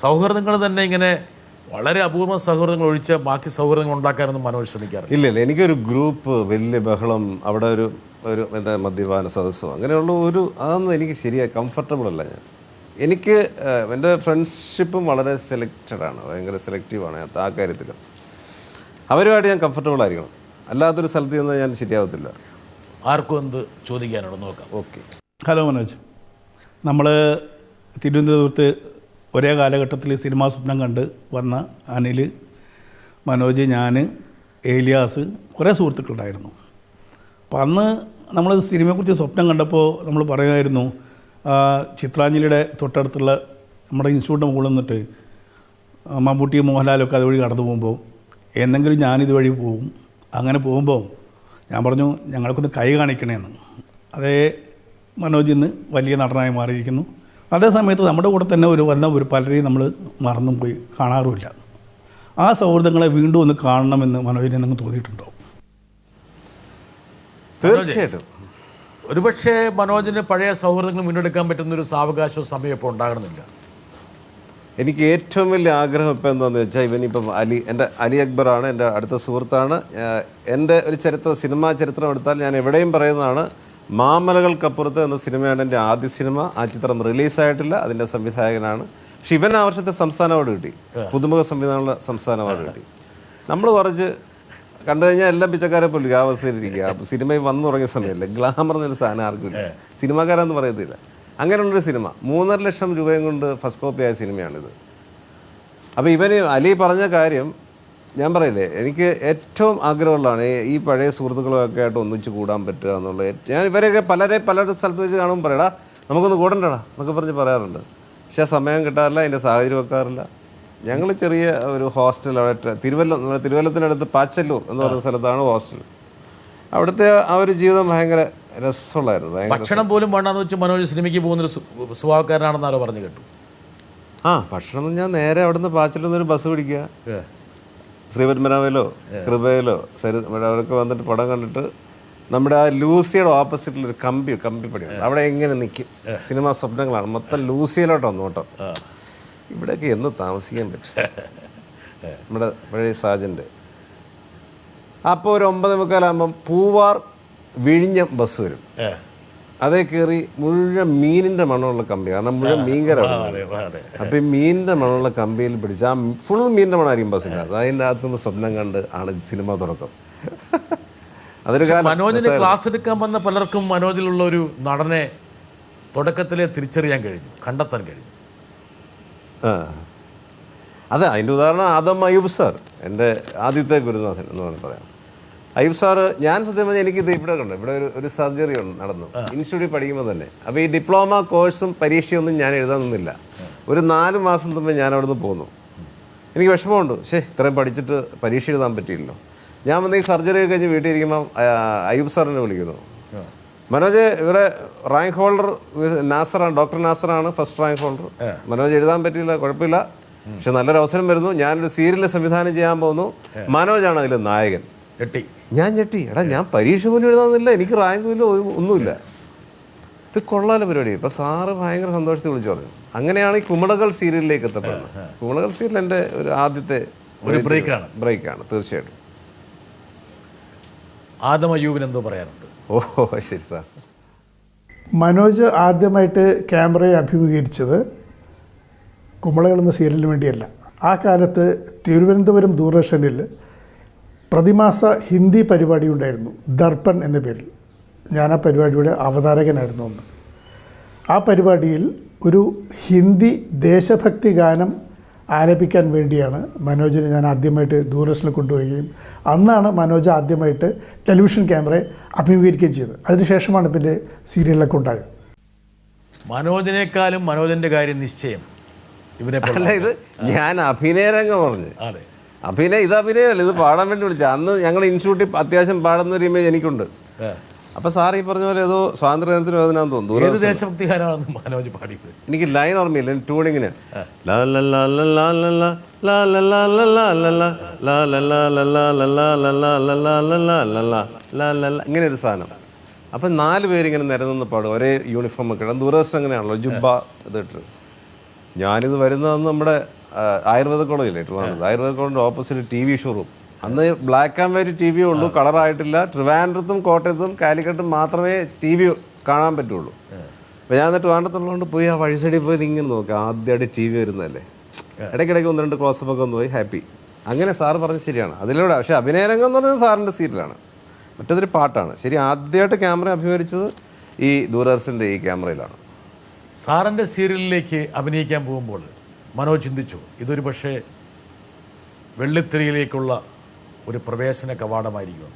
സൗഹൃദങ്ങൾ തന്നെ ഇങ്ങനെ വളരെ അപൂർവ സൗഹൃദങ്ങൾ ഒഴിച്ച് ബാക്കി സൗഹൃദങ്ങൾ ഉണ്ടാക്കാനൊന്നും മനോജ് ശ്രമിക്കാറില്ല. ഇല്ല ഇല്ല. എനിക്കൊരു ഗ്രൂപ്പ് വലിയ ബഹളം അവിടെ ഒരു ഒരു എന്താ മദ്യപാന സദസ്സോ അങ്ങനെയുള്ള ഒരു അതൊന്നും എനിക്ക് ശരിയായി കംഫർട്ടബിൾ അല്ല ഞാൻ. എനിക്ക് എന്റെ ഫ്രണ്ട്ഷിപ്പും വളരെ സെലക്റ്റഡ് ആണ്. ഭയങ്കര സെലക്റ്റീവാണ് ആ കാര്യത്തിൽ അവരുമായിട്ട് ഞാൻ കംഫർട്ടബിൾ ആയിരിക്കണം. അല്ലാത്തൊരു സ്ഥലത്ത് ചെന്നാൽ ഞാൻ ശരിയാവത്തില്ല. ആർക്കും എന്ത് ചോദിക്കാനുണ്ട് നോക്കാം. Okay hello Manoj. നമ്മൾ തിരുവനന്തപുരത്ത് ഒരേ കാലഘട്ടത്തിൽ സിനിമാ സ്വപ്നം കണ്ട് വന്ന അനിൽ മനോജ് ഞാൻ ഏലിയാസ് കുറേ സുഹൃത്തുക്കളുണ്ടായിരുന്നു. അപ്പം അന്ന് നമ്മൾ സിനിമയെക്കുറിച്ച് സ്വപ്നം കണ്ടപ്പോൾ നമ്മൾ പറയുമായിരുന്നു ചിത്രാഞ്ജലിയുടെ തൊട്ടടുത്തുള്ള നമ്മുടെ ഇൻസ്റ്റിറ്റ്യൂട്ടിന്റെ മുകളിൽ നിന്നിട്ട് മമ്മൂട്ടി മോഹൻലാലൊക്കെ അതുവഴി കടന്നു പോകുമ്പോൾ എന്നെങ്കിലും ഞാനിതുവഴി പോകും അങ്ങനെ പോകുമ്പോൾ ഞാൻ പറഞ്ഞു ഞങ്ങൾക്കൊന്ന് കൈ കാണിക്കണേന്ന്. അതേ മനോജ് ഇന്ന് വലിയ നടനായി മാറിയിരിക്കുന്നു. അതേ സമയത്ത് നമ്മുടെ കൂടെ തന്നെ ഒരു വന്ന ഒരു പലരെയും നമ്മൾ മറന്നും പോയി കാണാറുമില്ല. ആ സൗഹൃദങ്ങളെ വീണ്ടും ഒന്ന് കാണണമെന്ന് മനോജിന് നിങ്ങൾക്ക് തോന്നിയിട്ടുണ്ടോ? തീർച്ചയായിട്ടും. ഒരുപക്ഷെ മനോജിന് പഴയ സൗഹൃദങ്ങൾ മുന്നെടുക്കാൻ പറ്റുന്ന ഒരു സാവകാശവും സമയം ഇപ്പോൾ ഉണ്ടാകണമെന്നില്ല. എനിക്ക് ഏറ്റവും വലിയ ആഗ്രഹം ഇപ്പം എന്താണെന്ന് വെച്ചാൽ ഇവനിപ്പം അലി എന്റെ അലി അക്ബറാണ് എന്റെ അടുത്ത സുഹൃത്താണ്. എന്റെ ഒരു ചരിത്രം സിനിമാ ചരിത്രം എടുത്താൽ ഞാൻ എവിടെയും പറയുന്നതാണ് മാമലകൾക്കപ്പുറത്ത് എന്ന സിനിമയാണ് എന്റെ ആദ്യ സിനിമ. ആ ചിത്രം റിലീസായിട്ടില്ല. അതിന്റെ സംവിധായകനാണ്. പക്ഷെ ഇവൻ ആ വർഷത്തെ സംസ്ഥാന അവാർഡ് കിട്ടി. പുതുമുഖ സംവിധാനമുള്ള സംസ്ഥാന അവാർഡ് കിട്ടി. നമ്മൾ കുറച്ച് കണ്ടു കഴിഞ്ഞാൽ എല്ലാം പിച്ചക്കാരെ പോലും ആ അവസ്ഥയിലിരിക്കുക. അപ്പോൾ സിനിമയിൽ വന്നു തുടങ്ങിയ സമയമല്ലേ? ഗ്ലാമർ എന്നൊരു സാധനം ആർക്കും ഇല്ല. സിനിമാക്കാരെന്ന് പറയത്തില്ല. അങ്ങനെയുള്ളൊരു സിനിമ. മൂന്നര ലക്ഷം രൂപയും കൊണ്ട് ഫസ്റ്റ് കോപ്പി ആയ സിനിമയാണിത്. അപ്പോൾ ഇവന് അലി പറഞ്ഞ കാര്യം ഞാൻ പറയില്ലേ എനിക്ക് ഏറ്റവും ആഗ്രഹമുള്ളതാണ് ഈ- പഴയ സുഹൃത്തുക്കളൊക്കെ ആയിട്ട് ഒന്നിച്ച് കൂടാൻ പറ്റുക എന്നുള്ളത് ഞാൻ ഇവരെയൊക്കെ പലരെ പലരുടെ സ്ഥലത്ത് വെച്ച് കാണുമ്പോൾ പറയടാ നമുക്കൊന്ന് കൂടണ്ടടാ എന്നൊക്കെ പറഞ്ഞ് പറയാറുണ്ട്. പക്ഷേ സമയം കിട്ടാറില്ല അതിന്റെ സാഹചര്യം വെക്കാറില്ല. ഞങ്ങൾ ചെറിയ ഒരു ഹോസ്റ്റൽ അവിടെ തിരുവല്ല നമ്മുടെ തിരുവല്ലത്തിനടുത്ത് പാച്ചല്ലൂർ എന്ന് പറയുന്ന സ്ഥലത്താണ് ഹോസ്റ്റൽ. അവിടുത്തെ ആ ഒരു ജീവിതം ഭയങ്കര രസമുള്ളായിരുന്നു ഭക്ഷണം പോലും വേണ്ടെന്ന് വെച്ച് മനോജ് സിനിമയ്ക്ക് പോകുന്നൊരു സ്വഭാവക്കാരനാണെന്നാലോ പറഞ്ഞു കേട്ടു. ആ ഭക്ഷണം ഞാൻ നേരെ അവിടുന്ന് പാച്ചല്ലൂർ ഒരു ബസ് പിടിക്കുക. ശ്രീപത്മനാഭയിലോ കൃപയിലോ സരി ഇവിടെ അവിടെയൊക്കെ വന്നിട്ട് പടം കണ്ടിട്ട് നമ്മുടെ ആ ലൂസിയുടെ ഓപ്പോസിറ്റിൽ ഒരു കമ്പി കമ്പി പടി അവിടെ എങ്ങനെ നിൽക്കും സിനിമാ സ്വപ്നങ്ങളാണ്. മൊത്തം ലൂസിയിലോട്ട് വന്നു കേട്ടോ. ഇവിടെയൊക്കെ എന്ന് താമസിക്കാൻ പറ്റും. നമ്മുടെ പഴയ സാജന്റെ. അപ്പോൾ ഒരു ഒമ്പത് മുക്കാലാകുമ്പം പൂവാർ വിഴിഞ്ഞം ബസ് വരും. അതേ കയറി മുഴുവൻ മീനിന്റെ മണമുള്ള കമ്പി കാരണം മുഴുവൻ മീൻകര അപ്പം ഈ മീനിന്റെ മണമുള്ള കമ്പിയിൽ പിടിച്ച് ആ ഫുൾ മീനിന്റെ മണമായിരിക്കും ബസ്സിന്റെ അത് അതിന്റെ അകത്തുനിന്ന് സ്വപ്നം കണ്ട് ആണ് സിനിമ തുടക്കം. അതൊരു മനോജിന് ക്ലാസ് എടുക്കാൻ വന്ന പലർക്കും മനോജിലുള്ള ഒരു നടനെ തുടക്കത്തിലെ തിരിച്ചറിയാൻ കഴിഞ്ഞു കണ്ടെത്താൻ കഴിഞ്ഞു. അതെ അതിന്റെ ഉദാഹരണം ആദം അയ്യൂബ് സാർ എന്റെ ആദ്യത്തെ ഗുരുനാഥൻ എന്ന് വേണമെങ്കിൽ പറയാം. അയ്യൂബ് സാറ് ഞാൻ സത്യം പറഞ്ഞാൽ എനിക്കിത് ഇവിടെ ഉണ്ട് ഇവിടെ ഒരു ഒരു സർജറി നടന്നു. ഇൻസ്റ്റിറ്റ്യൂട്ടിൽ പഠിക്കുമ്പോൾ തന്നെ. അപ്പോൾ ഈ ഡിപ്ലോമ കോഴ്സും പരീക്ഷയൊന്നും ഞാൻ എഴുതാൻ നിന്നില്ല. ഒരു നാല് മാസം മുമ്പ് ഞാൻ അവിടെ നിന്ന് പോന്നു. എനിക്ക് വിഷമമുണ്ട്. ശേ ഇത്രയും പഠിച്ചിട്ട് പരീക്ഷ എഴുതാൻ പറ്റിയില്ലല്ലോ. ഞാൻ വന്ന് ഈ സർജറി ഒക്കെ കഴിഞ്ഞ് വീട്ടിൽ ഇരിക്കുമ്പോൾ അയ്യൂബ് സാറിനെ വിളിക്കുന്നു. മനോജ് ഇവിടെ റാങ്ക് ഹോൾഡർ നാസറാണ് ഡോക്ടർ നാസറാണ് ഫസ്റ്റ് റാങ്ക് ഹോൾഡർ. മനോജ് എഴുതാൻ പറ്റിയില്ല കുഴപ്പമില്ല. പക്ഷെ നല്ലൊരു അവസരം വരുന്നു. ഞാനൊരു സീരിയൽ സംവിധാനം ചെയ്യാൻ പോകുന്നു. മനോജാണ് അതിൽ നായകൻ. എട്ടി ഞാൻ ഞെട്ടി. എടാ ഞാൻ പരീക്ഷ പോലും എഴുതാന്നില്ല എനിക്ക് റാങ്ക് ഒരു ഒന്നുമില്ല. ഇത് കൊള്ളാല പരിപാടി. ഇപ്പം സാറ് ഭയങ്കര സന്തോഷത്തിൽ വിളിച്ചു പറഞ്ഞു. അങ്ങനെയാണ് ഈ കുമളകൾ സീരിയലിലേക്ക് എത്തപ്പെടുന്നത്. കുമളകൾ സീരിയൽ എന്റെ ഒരു ആദ്യത്തെ ഒരു ബ്രേക്കാണ് ബ്രേക്കാണ് തീർച്ചയായിട്ടും. ആദമയൂബിന് എന്തോ പറയാനുണ്ട്. ഓ ശരി സാർ. മനോജ് ആദ്യമായിട്ട് ക്യാമറയെ അഭിമുഖീകരിച്ചത് കുമളകൾ എന്ന സീരിയലിന് വേണ്ടിയല്ല. ആ കാലത്ത് തിരുവനന്തപുരം ദൂരദർശനിൽ പ്രതിമാസ ഹിന്ദി പരിപാടി ഉണ്ടായിരുന്നു. ദർപ്പൺ എന്ന പേരിൽ. ഞാൻ ആ പരിപാടിയുടെ അവതാരകനായിരുന്നു അന്ന്. ആ പരിപാടിയിൽ ഒരു ഹിന്ദി ദേശഭക്തി ഗാനം ആലപിക്കാൻ വേണ്ടിയാണ് മനോജിനെ ഞാൻ ആദ്യമായിട്ട് ദൂരദർശനിൽ കൊണ്ടുപോവുകയും അന്നാണ് മനോജ് ആദ്യമായിട്ട് ടെലിവിഷൻ ക്യാമറയെ അഭിമുഖീകരിക്കുകയും ചെയ്തത്. അതിനുശേഷമാണ് പിന്നെ സീരിയലിലൊക്കെ ഉണ്ടായത്. മനോജിനേക്കാളും മനോജിന്റെ കാര്യം നിശ്ചയം. ഇവരെ അല്ല ഇത് ഞാൻ അഭിനയരംഗം പറഞ്ഞു. അതെ. അഭിനയം ഇത് അഭിനയമല്ല ഇത് പാടാൻ വേണ്ടി വിളിച്ചത് അന്ന് ഞങ്ങൾ ഇൻസ്റ്റിറ്റ്യൂട്ടിൽ അത്യാവശ്യം പാടുന്ന ഒരു ഇമേജ് എനിക്കുണ്ട് അപ്പൊ സാർ ഈ പറഞ്ഞ പോലെ ഏതോ സ്വാതന്ത്ര്യത്തിന് വേദന തോന്നുന്നു ദേശഭക്തി ഗാനമാണ് മനോജ് പാടിയത് എനിക്ക് ലൈൻ ഓർമ്മയില്ല ട്യൂണിങ്ങിന് ഇങ്ങനെ ഒരു സാധനം അപ്പൊ നാല് പേരിങ്ങനെ നിരന്നു പാടും ഒരേ യൂണിഫോം ഒക്കെ ഇടാം ദൂരദർശനം അങ്ങനെയാണല്ലോ ജുബ്ബ ഇതിട്ട് ഞാനിത് വരുന്നതെന്ന് നമ്മുടെ ആയുർവേദ കോളേജില്ലേ ട്രിവാൻഡ്രത്ത്. ആയുർവേദ കോളേജിന്റെ ഓപ്പോസിറ്റ് ടി വി ഷോറൂം. അന്ന് black and white T V ഉള്ളൂ കളറായിട്ടില്ല. ട്രിവാൻഡ്രത്തും കോട്ടയത്തും കാലിക്കട്ടും മാത്രമേ ടി വി കാണാൻ പറ്റുള്ളൂ. അപ്പോൾ ഞാൻ എന്നിട്ട് ട്രിവാൻഡ്രത്തുള്ളതുകൊണ്ട് പോയി ആ വഴി സൈഡിൽ പോയി ഇങ്ങനെ നോക്കി. ആദ്യമായിട്ട് ടി വി വരുന്നതല്ലേ. ഇടയ്ക്കിടയ്ക്ക് ഒന്ന് രണ്ട് ക്ലോസപ്പ് ഒക്കെ ഒന്ന് പോയി ഹാപ്പി അങ്ങനെ സാറ് പറഞ്ഞത് ശരിയാണ്. അതിലൂടെ പക്ഷേ അഭിനയരംഗം എന്ന് പറയുന്നത് സാറിന്റെ സീരിയലാണ് മറ്റേതൊരു പാട്ടാണ്. ശരി ആദ്യമായിട്ട് ക്യാമറ അഭിമുഖിച്ചത് ഈ ദൂരദർശന്റെ ഈ ക്യാമറയിലാണ്. സാറിന്റെ സീരിയലിലേക്ക് അഭിനയിക്കാൻ പോകുമ്പോൾ മനോജ് ചിന്തിച്ചു. ഇതൊരു പക്ഷേ വെള്ളിത്തിരയിലേക്കുള്ള ഒരു പ്രവേശന കവാടമായിരിക്കും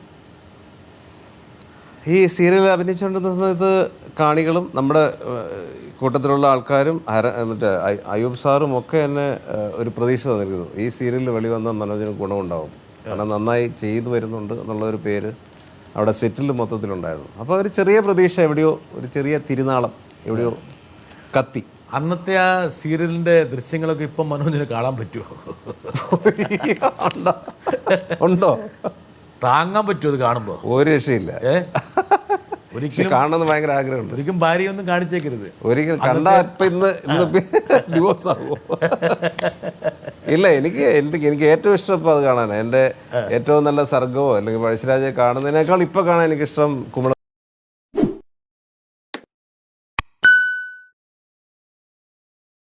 ഈ സീരിയൽ അഭിനയിച്ചുകൊണ്ടിരുന്ന സമയത്ത് കാണികളും നമ്മുടെ കൂട്ടത്തിലുള്ള ആൾക്കാരും ഹര മറ്റേ അയ്- അയൂബ് സാറും ഒക്കെ എന്നെ ഒരു പ്രതീക്ഷ തന്നിരിക്കുന്നു ഈ സീരിയലിൽ വെളി വന്ന മനോജിന് ഗുണമുണ്ടാവും. കാരണം നന്നായി ചെയ്തു വരുന്നുണ്ട് എന്നുള്ളൊരു പേര് അവിടെ സെറ്റിൽ മൊത്തത്തിലുണ്ടായിരുന്നു. അപ്പോൾ ഒരു ചെറിയ പ്രതീക്ഷ എവിടെയോ ഒരു ചെറിയ തിരുനാളം എവിടെയോ കത്തി. അന്നത്തെ ആ സീരിയലിന്റെ ദൃശ്യങ്ങളൊക്കെ ഇപ്പം മനോജിന് കാണാൻ പറ്റുമോ? ഉണ്ടോ? താങ്ങാൻ പറ്റുമോ അത് കാണുമ്പോൾ ഒരു രക്ഷയില്ല. ഒരിക്കലും കാണണമെന്ന് ഭയങ്കര ആഗ്രഹമുണ്ട്. ഒരിക്കലും ഭാര്യയൊന്നും കാണിച്ചേക്കരുത്. ഒരിക്കലും കണ്ടാ ഇപ്പം ഇന്ന് ഇന്ന് ഡിവോഴ്സ് ആകുമോ ഇല്ല എനിക്ക് എനിക്ക് എനിക്ക് ഏറ്റവും ഇഷ്ടം ഇപ്പം അത് കാണാനാണ്. എന്റെ ഏറ്റവും നല്ല സർഗമോ അല്ലെങ്കിൽ പഴശ്ശിരാജയെ കാണുന്നതിനേക്കാൾ ഇപ്പം കാണാൻ എനിക്കിഷ്ടം കുമള